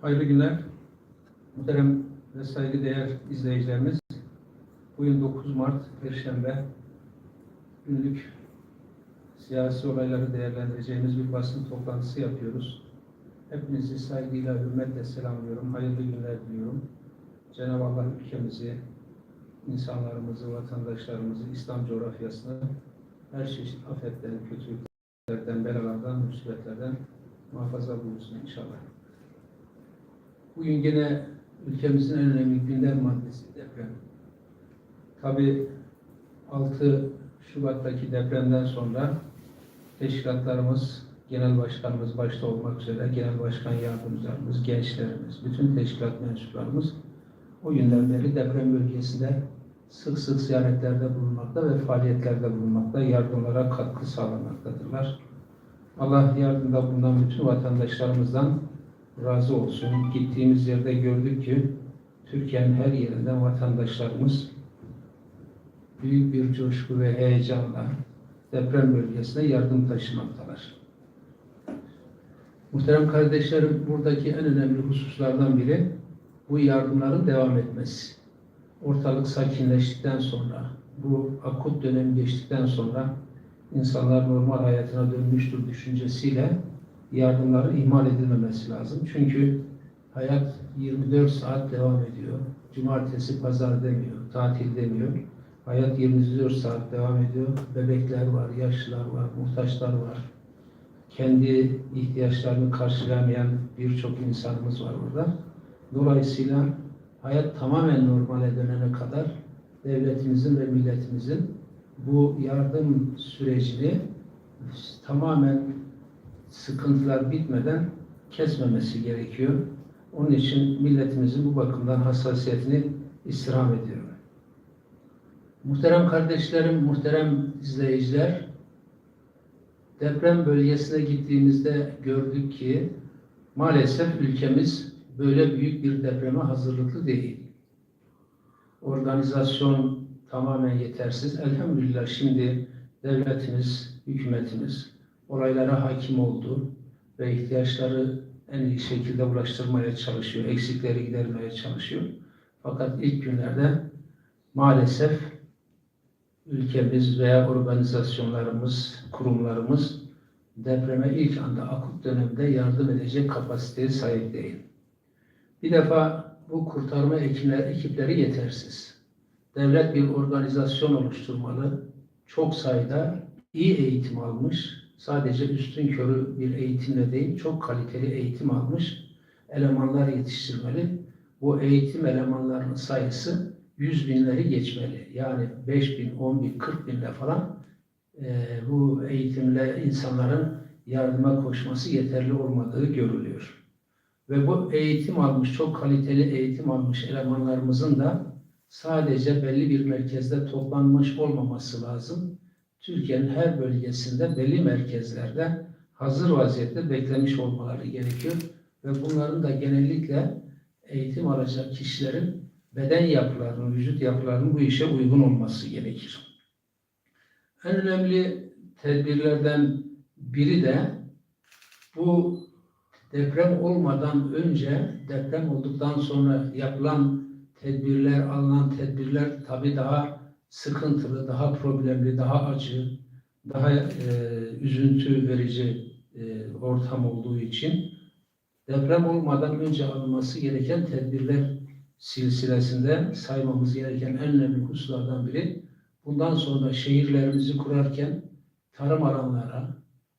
Hayırlı günler. Muhterem ve saygıdeğer izleyicilerimiz. Bugün 9 Mart Perşembe günlük siyasi olayları değerlendireceğimiz bir basın toplantısı yapıyoruz. Hepinizi saygıyla, hürmetle selamlıyorum. Hayırlı günler diliyorum. Cenab-ı Allah ülkemizi, insanlarımızı, vatandaşlarımızı, İslam coğrafyasını her çeşit afetten, kötülüklerden, belalardan, musibetlerden muhafaza buyursun inşallah. Bugün yine ülkemizin en önemli gündem maddesi deprem. Tabi 6 Şubat'taki depremden sonra teşkilatlarımız, genel başkanımız başta olmak üzere genel başkan yardımcılarımız, gençlerimiz, bütün teşkilat mensuplarımız o günden beri deprem bölgesinde sık sık ziyaretlerde bulunmakta ve faaliyetlerde bulunmakta, yardımlara katkı sağlamaktadırlar. Allah yardımda bulunan bütün vatandaşlarımızdan razı olsun. Gittiğimiz yerde gördük ki Türkiye'nin her yerinden vatandaşlarımız büyük bir coşku ve heyecanla deprem bölgesine yardım taşımaktalar. Muhterem kardeşlerim, buradaki en önemli hususlardan biri bu yardımların devam etmesi. Ortalık sakinleştikten sonra, bu akut dönem geçtikten sonra insanlar normal hayatına dönmüştür düşüncesiyle yardımların ihmal edilmemesi lazım. Çünkü hayat 24 saat devam ediyor. Cumartesi, pazar demiyor, tatil demiyor. Hayat 24 saat devam ediyor. Bebekler var, yaşlılar var, muhtaçlar var. Kendi ihtiyaçlarını karşılayamayan birçok insanımız var burada. Dolayısıyla hayat tamamen normale dönene kadar devletimizin ve milletimizin bu yardım sürecini tamamen sıkıntılar bitmeden kesmemesi gerekiyor. Onun için milletimizin bu bakımdan hassasiyetini istirham ediyorum. Muhterem kardeşlerim, muhterem izleyiciler, deprem bölgesine gittiğimizde gördük ki maalesef ülkemiz böyle büyük bir depreme hazırlıklı değil. Organizasyon tamamen yetersiz. Elhamdülillah şimdi devletimiz, hükümetimiz olaylara hakim oldu ve ihtiyaçları en iyi şekilde ulaştırmaya çalışıyor, eksikleri gidermeye çalışıyor. Fakat ilk günlerde maalesef ülkemiz veya organizasyonlarımız, kurumlarımız depreme ilk anda akut dönemde yardım edecek kapasiteye sahip değil. Bir defa bu kurtarma ekipler, ekipleri yetersiz. Devlet bir organizasyon oluşturmalı. Çok sayıda iyi eğitim almış, sadece üstün körü bir eğitimle değil, çok kaliteli eğitim almış elemanlar yetiştirmeli. Bu eğitim elemanlarının sayısı 100 binleri geçmeli. Yani 5 bin, 10 bin, 40 binle falan e, bu eğitimle insanların yardıma koşması yeterli olmadığı görülüyor. Ve bu eğitim almış, çok kaliteli eğitim almış elemanlarımızın da sadece belli bir merkezde toplanmış olmaması lazım. Türkiye'nin her bölgesinde belli merkezlerde hazır vaziyette beklemiş olmaları gerekiyor. Ve bunların da genellikle eğitim alacak kişilerin beden yapılarının, vücut yapılarının bu işe uygun olması gerekir. En önemli tedbirlerden biri de bu deprem olmadan önce, deprem olduktan sonra yapılan tedbirler, alınan tedbirler tabii daha sıkıntılı, daha problemli, daha acı, daha e, üzüntü verici e, ortam olduğu için deprem olmadan önce alınması gereken tedbirler silsilesinde saymamız gereken en önemli hususlardan biri. Bundan sonra şehirlerimizi kurarken tarım alanlara,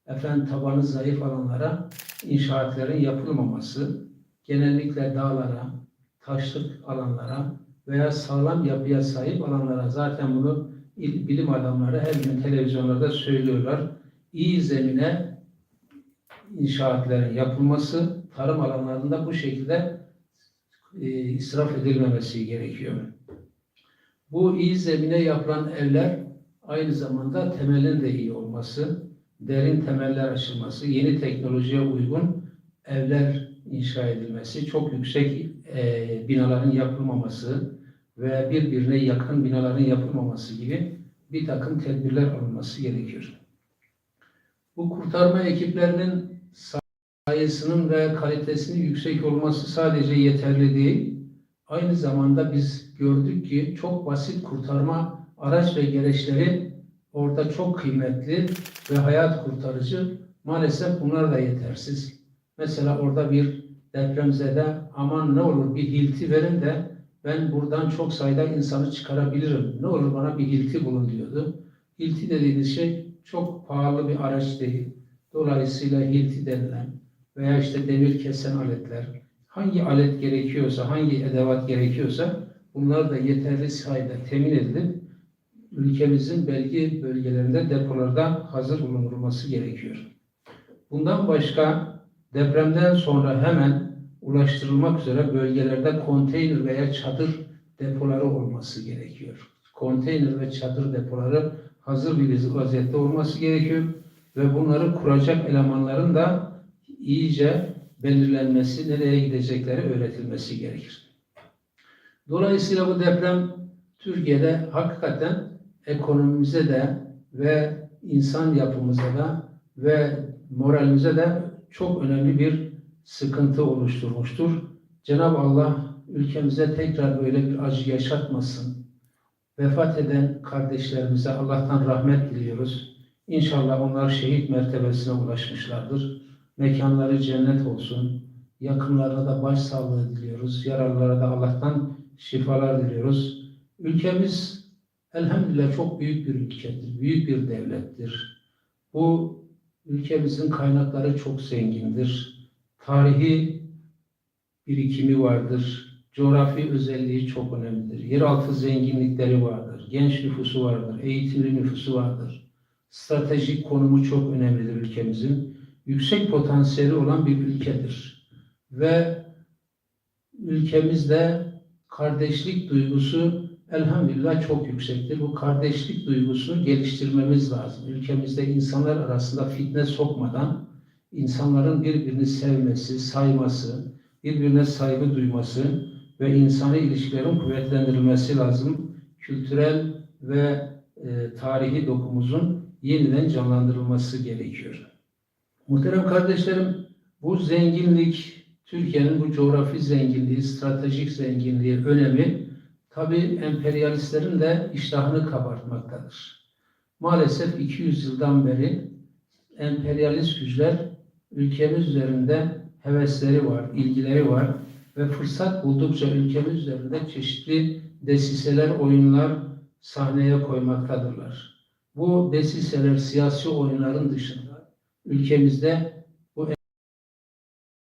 efendim tabanı zayıf alanlara inşaatların yapılmaması, genellikle dağlara, taşlık alanlara veya sağlam yapıya sahip alanlara zaten bunu bilim adamları her gün televizyonlarda söylüyorlar. İyi zemine inşaatların yapılması, tarım alanlarında bu şekilde e, israf edilmemesi gerekiyor. Bu iyi zemine yapılan evler aynı zamanda temelin de iyi olması, derin temeller açılması, yeni teknolojiye uygun evler inşa edilmesi, çok yüksek e, binaların yapılmaması ve birbirine yakın binaların yapılmaması gibi bir takım tedbirler alınması gerekiyor. Bu kurtarma ekiplerinin sayısının ve kalitesinin yüksek olması sadece yeterli değil. Aynı zamanda biz gördük ki çok basit kurtarma araç ve gereçleri orada çok kıymetli ve hayat kurtarıcı. Maalesef bunlar da yetersiz. Mesela orada bir depremzede aman ne olur bir hilti verin de ben buradan çok sayıda insanı çıkarabilirim. Ne olur bana bir hilti bulun diyordu. Hilti dediğiniz şey çok pahalı bir araç değil. Dolayısıyla hilti denilen veya işte demir kesen aletler, hangi alet gerekiyorsa, hangi edevat gerekiyorsa bunlar da yeterli sayıda temin edilip ülkemizin belki bölgelerinde depolarda hazır bulundurulması gerekiyor. Bundan başka depremden sonra hemen ulaştırılmak üzere bölgelerde konteyner veya çadır depoları olması gerekiyor. Konteyner ve çadır depoları hazır bir vaziyette olması gerekiyor ve bunları kuracak elemanların da iyice belirlenmesi, nereye gidecekleri öğretilmesi gerekir. Dolayısıyla bu deprem Türkiye'de hakikaten ekonomimize de ve insan yapımıza da ve moralimize de çok önemli bir sıkıntı oluşturmuştur. Cenab-ı Allah ülkemize tekrar böyle bir acı yaşatmasın. Vefat eden kardeşlerimize Allah'tan rahmet diliyoruz. İnşallah onlar şehit mertebesine ulaşmışlardır. Mekanları cennet olsun. Yakınlarına da başsağlığı diliyoruz. Yaralılara da Allah'tan şifalar diliyoruz. Ülkemiz elhamdülillah çok büyük bir ülkedir. Büyük bir devlettir. Bu ülkemizin kaynakları çok zengindir. Tarihi birikimi vardır. Coğrafi özelliği çok önemlidir. Yeraltı zenginlikleri vardır. Genç nüfusu vardır. Eğitimli nüfusu vardır. Stratejik konumu çok önemlidir ülkemizin. Yüksek potansiyeli olan bir ülkedir. Ve ülkemizde kardeşlik duygusu elhamdülillah çok yüksektir. Bu kardeşlik duygusunu geliştirmemiz lazım. Ülkemizde insanlar arasında fitne sokmadan insanların birbirini sevmesi, sayması, birbirine saygı duyması ve insani ilişkilerin kuvvetlendirilmesi lazım. Kültürel ve e, tarihi dokumuzun yeniden canlandırılması gerekiyor. Muhterem kardeşlerim, bu zenginlik, Türkiye'nin bu coğrafi zenginliği, stratejik zenginliği, önemi tabi emperyalistlerin de iştahını kabartmaktadır. Maalesef 200 yıldan beri emperyalist güçler ülkemiz üzerinde hevesleri var, ilgileri var ve fırsat buldukça ülkemiz üzerinde çeşitli desiseler, oyunlar sahneye koymaktadırlar. Bu desiseler siyasi oyunların dışında ülkemizde bu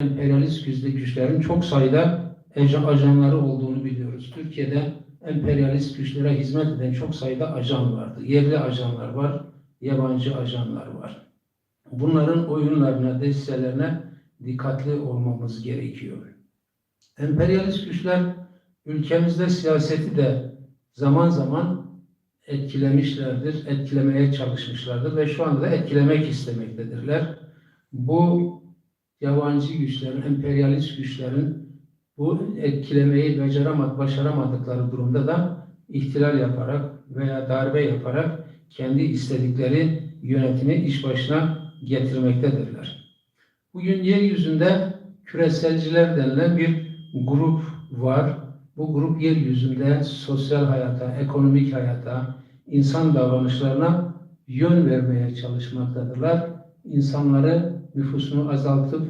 emperyalist güçlerin çok sayıda ajanları olduğunu biliyoruz. Türkiye'de emperyalist güçlere hizmet eden çok sayıda ajan vardı. Yerli ajanlar var, yabancı ajanlar var. Bunların oyunlarına, desiselerine dikkatli olmamız gerekiyor. Emperyalist güçler ülkemizde siyaseti de zaman zaman etkilemişlerdir, etkilemeye çalışmışlardır ve şu anda da etkilemek istemektedirler. Bu yabancı güçlerin, emperyalist güçlerin bu etkilemeyi beceremad, başaramadıkları durumda da ihtilal yaparak veya darbe yaparak kendi istedikleri yönetimi iş başına getirmektedirler. Bugün yeryüzünde küreselciler denilen bir grup var. Bu grup yeryüzünde sosyal hayata, ekonomik hayata, insan davranışlarına yön vermeye çalışmaktadırlar. İnsanları nüfusunu azaltıp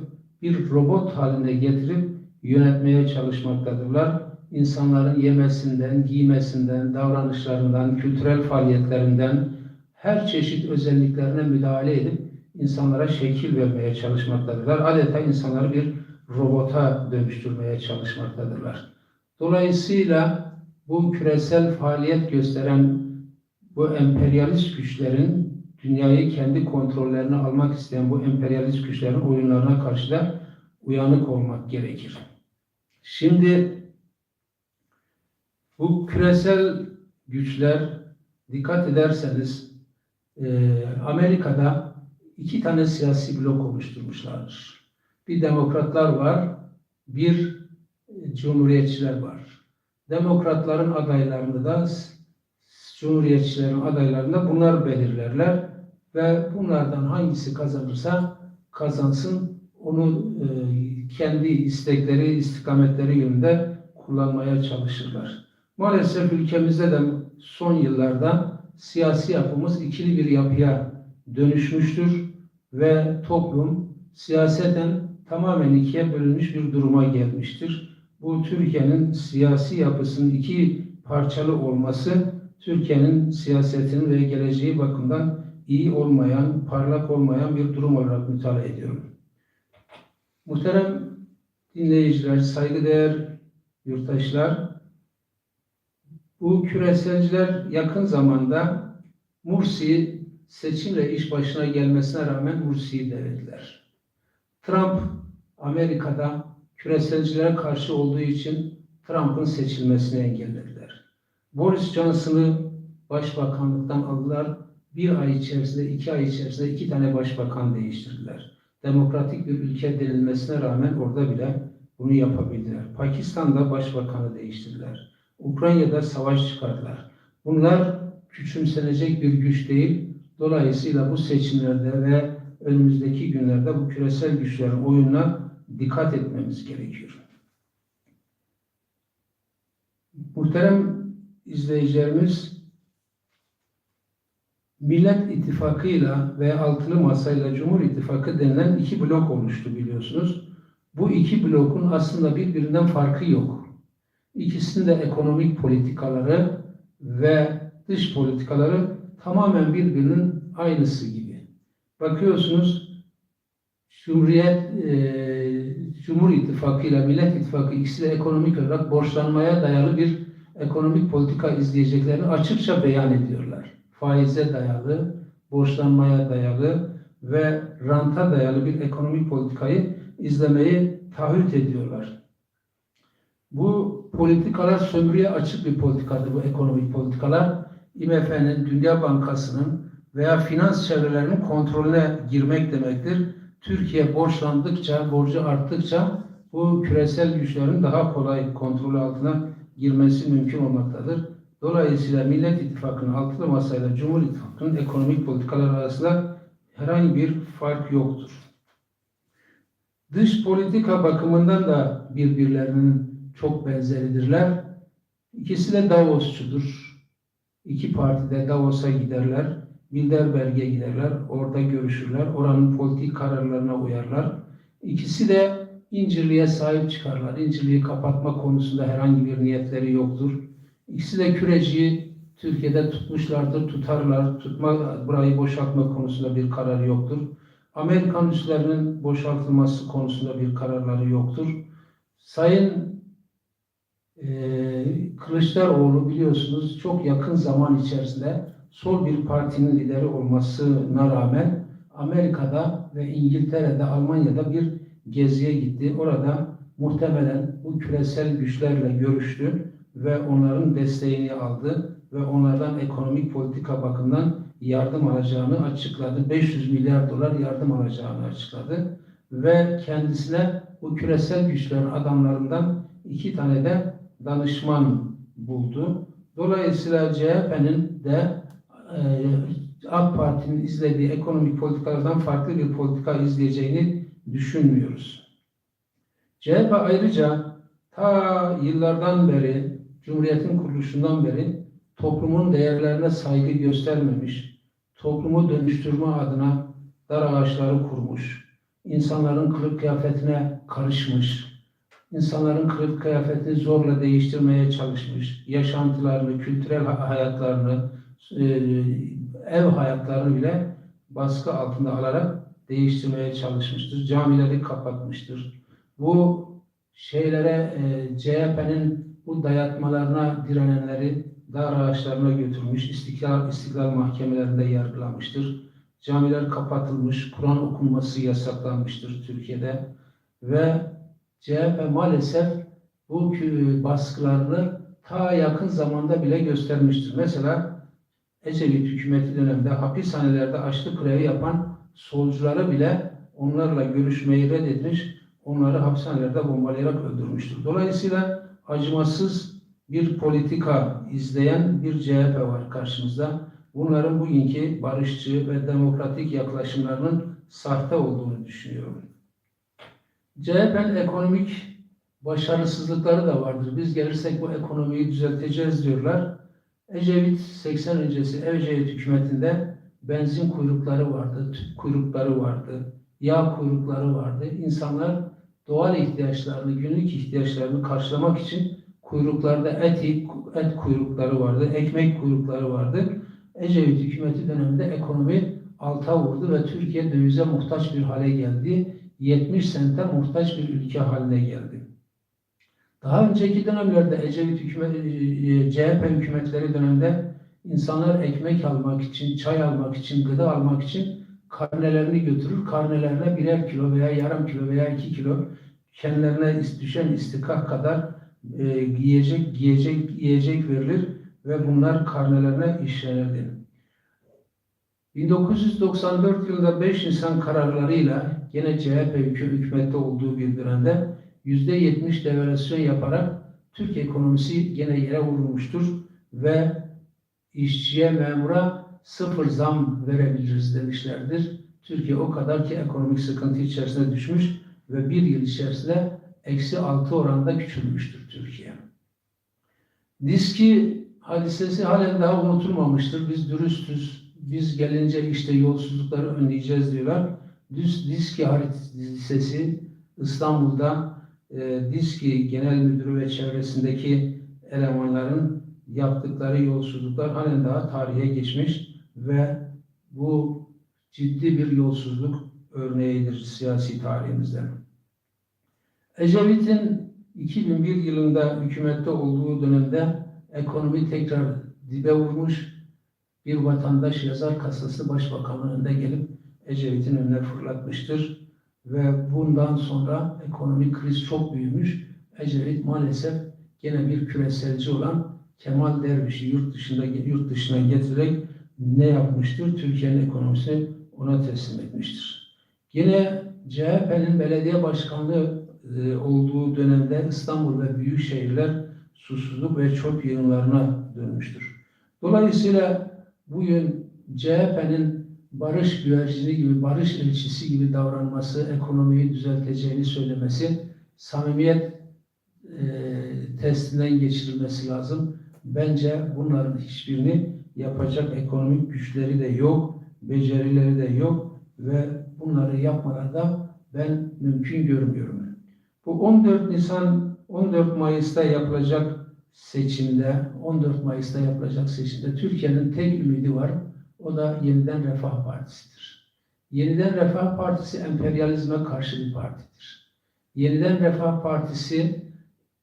bir robot haline getirip yönetmeye çalışmaktadırlar. İnsanların yemesinden, giymesinden, davranışlarından, kültürel faaliyetlerinden her çeşit özelliklerine müdahale edip insanlara şekil vermeye çalışmaktadırlar. Adeta insanları bir robota dönüştürmeye çalışmaktadırlar. Dolayısıyla bu küresel faaliyet gösteren bu emperyalist güçlerin dünyayı kendi kontrollerine almak isteyen bu emperyalist güçlerin oyunlarına karşı da uyanık olmak gerekir. Şimdi bu küresel güçler dikkat ederseniz e, Amerika'da iki tane siyasi blok oluşturmuşlardır. Bir demokratlar var, bir cumhuriyetçiler var. Demokratların adaylarını da Cumhuriyetçilerin adaylarını da bunlar belirlerler. ve bunlardan hangisi kazanırsa kazansın onu e, kendi istekleri, istikametleri yönünde kullanmaya çalışırlar. Maalesef ülkemizde de son yıllarda siyasi yapımız ikili bir yapıya dönüşmüştür ve toplum siyaseten tamamen ikiye bölünmüş bir duruma gelmiştir. Bu Türkiye'nin siyasi yapısının iki parçalı olması Türkiye'nin siyasetinin ve geleceği bakımından iyi olmayan, parlak olmayan bir durum olarak mütalaa ediyorum. Muhterem dinleyiciler, saygıdeğer yurttaşlar, bu küreselciler yakın zamanda Mursi seçimle iş başına gelmesine rağmen Mursi'yi devirdiler. Trump Amerika'da küreselcilere karşı olduğu için Trump'ın seçilmesini engellediler. Boris Johnson'ı başbakanlıktan aldılar. Bir ay içerisinde, iki ay içerisinde iki tane başbakan değiştirdiler. Demokratik bir ülke denilmesine rağmen orada bile bunu yapabildiler. Pakistan'da başbakanı değiştirdiler. Ukrayna'da savaş çıkardılar. Bunlar küçümsenecek bir güç değil. Dolayısıyla bu seçimlerde ve önümüzdeki günlerde bu küresel güçlerin oyununa dikkat etmemiz gerekiyor. Muhterem izleyicilerimiz, Millet İttifakı'yla ve Altılı Masa'yla Cumhur İttifakı denilen iki blok oluştu biliyorsunuz. Bu iki blokun aslında birbirinden farkı yok. İkisinin de ekonomik politikaları ve dış politikaları tamamen birbirinin aynısı gibi. Bakıyorsunuz Cumhuriyet, e, Cumhur İttifakı ile Millet İttifakı ikisi de ekonomik olarak borçlanmaya dayalı bir ekonomik politika izleyeceklerini açıkça beyan ediyorlar. Faize dayalı, borçlanmaya dayalı ve ranta dayalı bir ekonomik politikayı izlemeyi taahhüt ediyorlar. Bu politikalar sömürüye açık bir politikadır bu ekonomik politikalar. IMF'nin, Dünya Bankası'nın veya finans çevrelerinin kontrolüne girmek demektir. Türkiye borçlandıkça, borcu arttıkça bu küresel güçlerin daha kolay kontrol altına girmesi mümkün olmaktadır. Dolayısıyla Millet İttifakı'nın altılı masayla Cumhur İttifakı'nın ekonomik politikalar arasında herhangi bir fark yoktur. Dış politika bakımından da birbirlerinin çok benzeridirler. İkisi de Davosçudur. İki parti de Davos'a giderler. Bilderberg'e giderler. Orada görüşürler. Oranın politik kararlarına uyarlar. İkisi de İncirli'ye sahip çıkarlar. İncirli'yi kapatma konusunda herhangi bir niyetleri yoktur. İkisi de küreciyi Türkiye'de tutmuşlardır, tutarlar. Tutma, burayı boşaltma konusunda bir karar yoktur. Amerikan üslerinin boşaltılması konusunda bir kararları yoktur. Sayın e, Kılıçdaroğlu biliyorsunuz çok yakın zaman içerisinde sol bir partinin lideri olmasına rağmen Amerika'da ve İngiltere'de, Almanya'da bir geziye gitti. Orada muhtemelen bu küresel güçlerle görüştü ve onların desteğini aldı ve onlardan ekonomik politika bakımından yardım alacağını açıkladı. 500 milyar dolar yardım alacağını açıkladı ve kendisine bu küresel güçlerin adamlarından iki tane de danışman buldu. Dolayısıyla CHP'nin de e, AK Parti'nin izlediği ekonomik politikalardan farklı bir politika izleyeceğini düşünmüyoruz. CHP ayrıca ta yıllardan beri, Cumhuriyet'in kuruluşundan beri toplumun değerlerine saygı göstermemiş, toplumu dönüştürme adına dar ağaçları kurmuş, insanların kılık kıyafetine karışmış, insanların kılık kıyafetini zorla değiştirmeye çalışmış, yaşantılarını, kültürel hayatlarını, e, ev hayatlarını bile baskı altında alarak değiştirmeye çalışmıştır. Camileri kapatmıştır. Bu şeylere e, CHP'nin bu dayatmalarına direnenleri dar ağaçlarına götürmüş, istiklal, istiklal mahkemelerinde yargılamıştır. Camiler kapatılmış, Kur'an okunması yasaklanmıştır Türkiye'de ve CHP maalesef bu baskılarını ta yakın zamanda bile göstermiştir. Mesela Ecevit hükümeti döneminde hapishanelerde açlık grevi yapan solcuları bile onlarla görüşmeyi reddetmiş, onları hapishanelerde bombalayarak öldürmüştür. Dolayısıyla acımasız bir politika izleyen bir CHP var karşımızda. bunların bugünkü barışçı ve demokratik yaklaşımlarının sahte olduğunu düşünüyorum. CHP'nin ekonomik başarısızlıkları da vardır. Biz gelirsek bu ekonomiyi düzelteceğiz diyorlar. Ecevit 80 öncesi Ecevit hükümetinde benzin kuyrukları vardı, tüp kuyrukları vardı, yağ kuyrukları vardı. İnsanlar doğal ihtiyaçlarını, günlük ihtiyaçlarını karşılamak için kuyruklarda et, et kuyrukları vardı, ekmek kuyrukları vardı. Ecevit hükümeti döneminde ekonomi alta vurdu ve Türkiye dövize muhtaç bir hale geldi. 70 sente muhtaç bir ülke haline geldi. Daha önceki dönemlerde Ecevit hükümet, e, CHP hükümetleri döneminde insanlar ekmek almak için, çay almak için, gıda almak için karnelerini götürür. Karnelerine birer kilo veya yarım kilo veya iki kilo kendilerine düşen istikak kadar e, yiyecek, yiyecek, yiyecek verilir ve bunlar karnelerine işlenirdi. 1994 yılında 5 Nisan kararlarıyla gene CHP hükü- hükümette olduğu bir dönemde %70 devalüasyon yaparak Türk ekonomisi gene yere vurulmuştur ve işçiye, memura sıfır zam verebiliriz demişlerdir. Türkiye o kadar ki ekonomik sıkıntı içerisine düşmüş ve bir yıl içerisinde eksi altı oranda küçülmüştür Türkiye. Diski hadisesi halen daha unutulmamıştır. Biz dürüstüz. Biz gelince işte yolsuzlukları önleyeceğiz diyorlar. Düz, Diski hadisesi İstanbul'da e, Diski Genel Müdürü ve çevresindeki elemanların yaptıkları yolsuzluklar halen daha tarihe geçmiş ve bu ciddi bir yolsuzluk örneğidir siyasi tarihimizde. Ecevit'in 2001 yılında hükümette olduğu dönemde ekonomi tekrar dibe vurmuş. Bir vatandaş yazar kasası başbakanın önünde gelip Ecevit'in önüne fırlatmıştır. Ve bundan sonra ekonomik kriz çok büyümüş. Ecevit maalesef gene bir küreselci olan Kemal Derviş'i yurt dışında yurt dışına getirerek ne yapmıştır? Türkiye'nin ekonomisini ona teslim etmiştir. Yine CHP'nin belediye başkanlığı e, olduğu dönemde İstanbul ve büyük şehirler susuzluk ve çöp yığınlarına dönmüştür. Dolayısıyla bugün CHP'nin barış güvercini gibi, barış elçisi gibi davranması, ekonomiyi düzelteceğini söylemesi, samimiyet e, testinden geçirilmesi lazım. Bence bunların hiçbirini yapacak ekonomik güçleri de yok, becerileri de yok ve bunları yapmadan da ben mümkün görmüyorum. Bu 14 Nisan, 14 Mayıs'ta yapılacak seçimde, 14 Mayıs'ta yapılacak seçimde Türkiye'nin tek ümidi var. O da Yeniden Refah Partisi'dir. Yeniden Refah Partisi emperyalizme karşı bir partidir. Yeniden Refah Partisi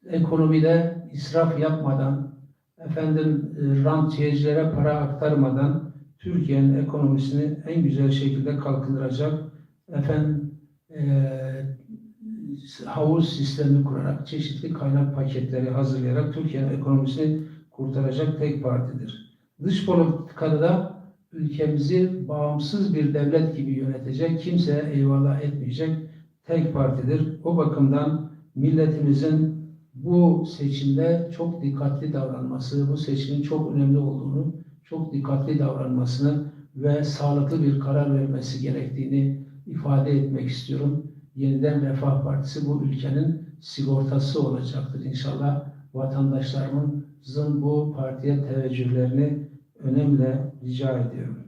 ekonomide israf yapmadan, efendim e, rantiyecilere para aktarmadan Türkiye'nin ekonomisini en güzel şekilde kalkındıracak, efendim e, havuz sistemi kurarak, çeşitli kaynak paketleri hazırlayarak Türkiye'nin ekonomisini kurtaracak tek partidir. Dış politikada da ülkemizi bağımsız bir devlet gibi yönetecek, kimseye eyvallah etmeyecek tek partidir. O bakımdan milletimizin bu seçimde çok dikkatli davranması, bu seçimin çok önemli olduğunu, çok dikkatli davranmasını ve sağlıklı bir karar vermesi gerektiğini ifade etmek istiyorum. Yeniden Refah Partisi bu ülkenin sigortası olacaktır. İnşallah vatandaşlarımızın bu partiye teveccühlerini önemli rica ediyorum.